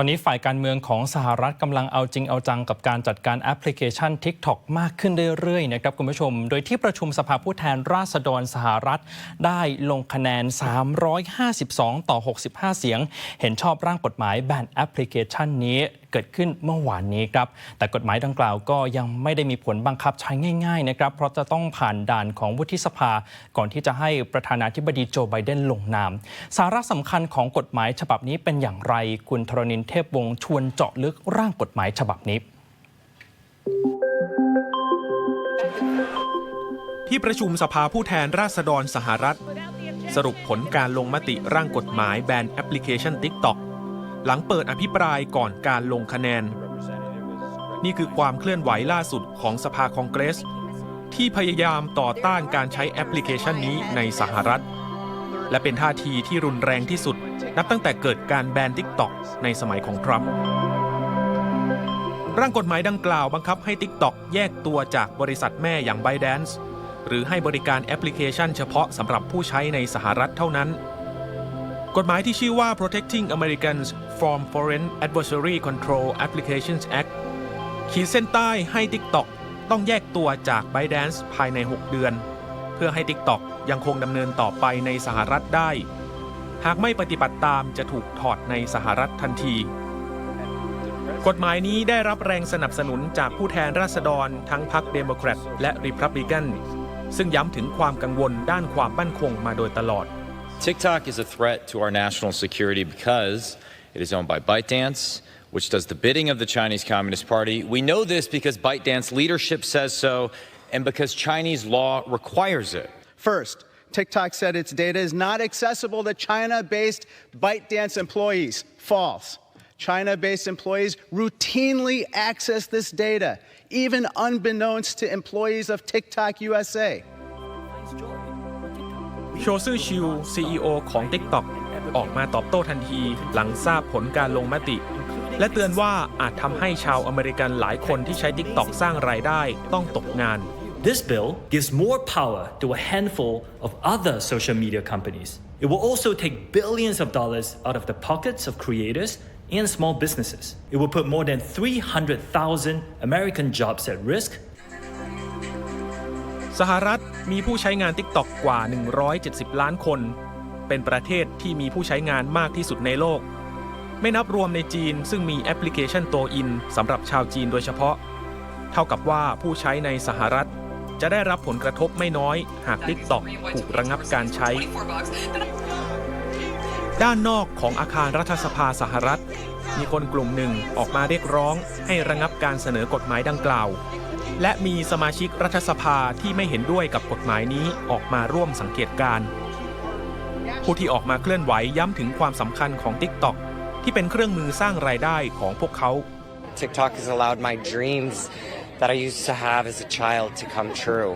อนนี้ฝ่ายการเมืองของสหรัฐกำลังเอาจริงเอาจังกับการจัดการแอปพลิเคชัน TikTok มากขึ้นเรื่อยๆนะครับคุณผู้ชม โดยที่ประชุมสภาผู้แทนราษฎรสหรัฐ ได้ลงคะแนน 352 ต่อ 65 เสียง เห็นชอบร่างกฎหมายแบนแอปพลิเคชันนี้ เกิดขึ้นเมื่อวานนี้ครับ แต่กฎหมายดังกล่าวก็ยังไม่ได้มีผลบังคับใช้ง่ายๆนะครับ เพราะจะต้องผ่านด่านของวุฒิสภา ก่อนที่จะให้ประธานาธิบดีโจไบเดนลงนาม สาระสำคัญของกฎหมายฉบับนี้เป็นอย่างไร คุณธรณินเทพวงศ์ชวนเจาะลึกร่างกฎหมายฉบับนี้ที่ประชุมสภาผู้แทนราษฎรสหรัฐ สรุปผลการลงมติร่างกฎหมายแบนแอปพลิเคชัน TikTok หลังเปิดอภิปรายก่อนการลงคะแนน นี่คือความเคลื่อนไหวล่าสุดของสภาคองเกรส ที่พยายามต่อต้านการใช้แอปพลิเคชันนี้ในสหรัฐ และเป็นท่าทีที่รุนแรงที่สุด นับตั้งแต่เกิดการแบน TikTok ในสมัยของทรัมป์ร่างกฎหมายดังกล่าวบังคับให้ TikTok แยกตัวจากบริษัทแม่อย่าง ByteDance หรือให้บริการแอปพลิเคชันเฉพาะสำหรับผู้ใช้ในสหรัฐเท่านั้น กฎหมายที่ชื่อว่า Protecting Americans from Foreign Adversary Control Applications Act ขีดเส้นใต้ให้ TikTok ต้องแยกตัวจาก ByteDance ภายใน 6 เดือน เพื่อให้ TikTok ยังคงดำเนินต่อไปในสหรัฐได้ หากไม่ปฏิบัติตามจะถูกถอดในสหรัฐทันที กฎหมายนี้ได้รับแรงสนับสนุนจากผู้แทนราษฎรทั้งพรรคเดโมแครตและริพับลิกันซึ่งย้ำถึงความกังวลด้านความมั่นคงมาโดยตลอด TikTok is a threat to our national security because it is owned by ByteDance, which does the bidding of the Chinese Communist Party. We know this because ByteDance leadership says so and because Chinese law requires it. First, TikTok said its data is not accessible to China based ByteDance employees. False. China based employees routinely access this data, even unbeknownst to employees of TikTok USA. โชซื่อชิว CEO ของ TikTok ออกมาตอบโต้ทันทีหลังทราบผลการลงมติ และเตือนว่าอาจทำให้ชาวอเมริกันหลายคนที่ใช้ TikTok สร้างรายได้ต้องตกงาน This bill gives more power to a handful of other social media companies. It will also take billions of dollars out of the pockets of creators and small businesses. It will put more than 300,000 American jobs at risk สหรัฐมีผู้ใช้งาน TikTok กว่า 170 ล้านคน เป็นประเทศที่มีผู้ใช้งานมากที่สุดในโลก ไม่นับรวมในจีนซึ่งมีแอปพลิเคชันโตอินสำหรับชาวจีนโดยเฉพาะ เท่ากับว่าผู้ใช้ในสหรัฐจะได้รับผลกระทบไม่น้อย หาก TikTok ถูกระงับการใช้ ด้านนอกของอาคารรัฐสภาสหรัฐ มีคนกลุ่มหนึ่งออกมาเรียกร้องให้ระงับการเสนอกฎหมายดังกล่าว และมีสมาชิกรัฐสภาที่ไม่เห็นด้วยกับกฎหมายนี้ออกมาร่วมสังเกตการผู้ที่ออกมาเคลื่อนไหวย้ำถึงความสำคัญของ TikTok ที่เป็นเครื่องมือสร้างรายได้ของพวกเขา TikTok has allowed my dreams that I used to have as a child to come true.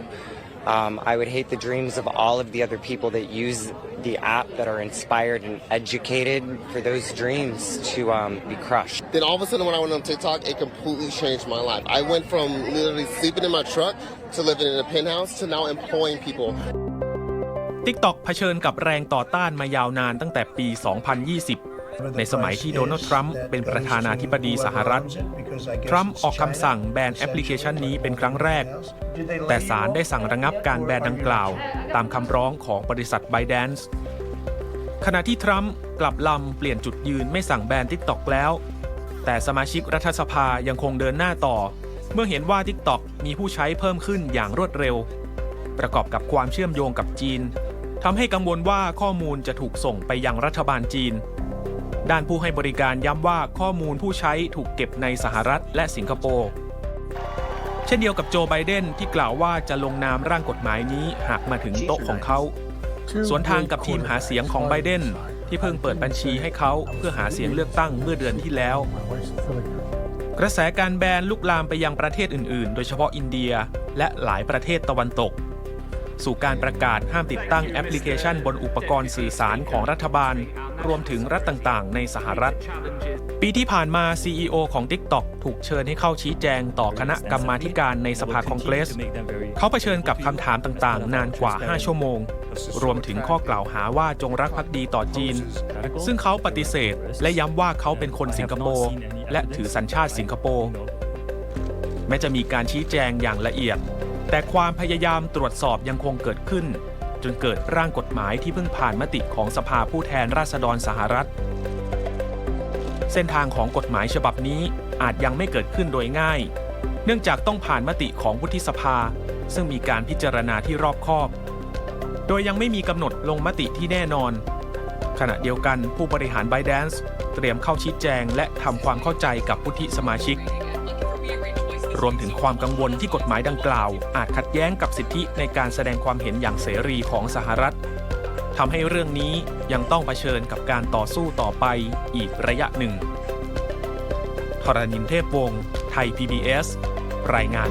Um, I would hate the dreams of all of the other people that use the app that are inspired and educated for those dreams to um, be crushed. Then all of a sudden, when I went on TikTok, it completely changed my life. I went from literally sleeping in my truck to living in a penthouse to now employing people. TikTok เผชิญกับแรงต่อต้านมายาวนานตั้งแต่ปี 2020 ในสมัยที่โดนัลด์ทรัมป์เป็นประธานาธิบดีสหรัฐ ทรัมป์ออกคำสั่งแบนแอปพลิเคชันนี้เป็นครั้งแรก แต่ศาลได้สั่งระงับการแบนดังกล่าว ตามคำร้องของบริษัท ByteDance ขณะที่ทรัมป์กลับลำเปลี่ยนจุดยืนไม่สั่งแบน TikTok แล้ว แต่สมาชิกรัฐสภายังคงเดินหน้าต่อ เมื่อเห็นว่า TikTok มีผู้ใช้เพิ่มขึ้นอย่างรวดเร็ว ประกอบกับความเชื่อมโยงกับจีนทำให้กังวลว่าข้อมูลจะถูกส่งไปยังรัฐบาลจีน ด้านผู้ให้บริการย้ำว่าข้อมูลผู้ใช้ถูกเก็บในสหรัฐและสิงคโปร์ เช่นเดียวกับโจไบเดนที่กล่าวว่าจะลงนามร่างกฎหมายนี้หากมาถึงโต๊ะของเขา สวนทางกับทีมหาเสียงของไบเดนที่เพิ่งเปิดบัญชีให้เขาเพื่อหาเสียงเลือกตั้งเมื่อเดือนที่แล้ว กระแสการแบนลุกลามไปยังประเทศอื่น ๆ โดยเฉพาะอินเดียและหลายประเทศตะวันตก สู่การประกาศห้ามติดตั้งแอปพลิเคชันบนอุปกรณ์สื่อสารของรัฐบาล รวมถึงรัฐต่างๆ ในสหรัฐ ปีที่ผ่านมา CEO ของ TikTok ถูกเชิญให้เข้าชี้แจงต่อคณะกรรมาการในสภาคองเกรส เขาเผชิญกับคำถามต่างๆ นานกว่า 5 ชั่วโมง รวมถึงข้อกล่าวหาว่าจงรักภักดีต่อจีน ซึ่งเขาปฏิเสธ และย้ำว่าเขาเป็นคนสิงคโปร์และถือสัญชาติสิงคโปร์แม้จะมีการชี้แจงอย่างละเอียด แต่ความพยายามตรวจสอบยังคงเกิดขึ้น จนเกิดร่างกฎหมายที่เพิ่งผ่านมติของสภาผู้แทนราษฎรสหรัฐ เส้นทางของกฎหมายฉบับนี้อาจยังไม่เกิดขึ้นโดยง่าย เนื่องจากต้องผ่านมติของวุฒิสภา ซึ่งมีการพิจารณาที่รอบคอบ โดยยังไม่มีกำหนดลงมติที่แน่นอน ขณะเดียวกันผู้บริหาร b บ d a n c e เตรียมเข้าชี้แจงและทำความเข้าใจกับวุฒิสมาชิก รวมถึงความกังวลที่กฎหมายดังกล่าว อาจขัดแย้งกับสิทธิในการแสดงความเห็นอย่างเสรีของสหรัฐทำให้เรื่องนี้ยังต้องเผชิญกับการต่อสู้ต่อไปอีกระยะหนึ่งทรณินเทพวงศ์ไทย PBS รายงาน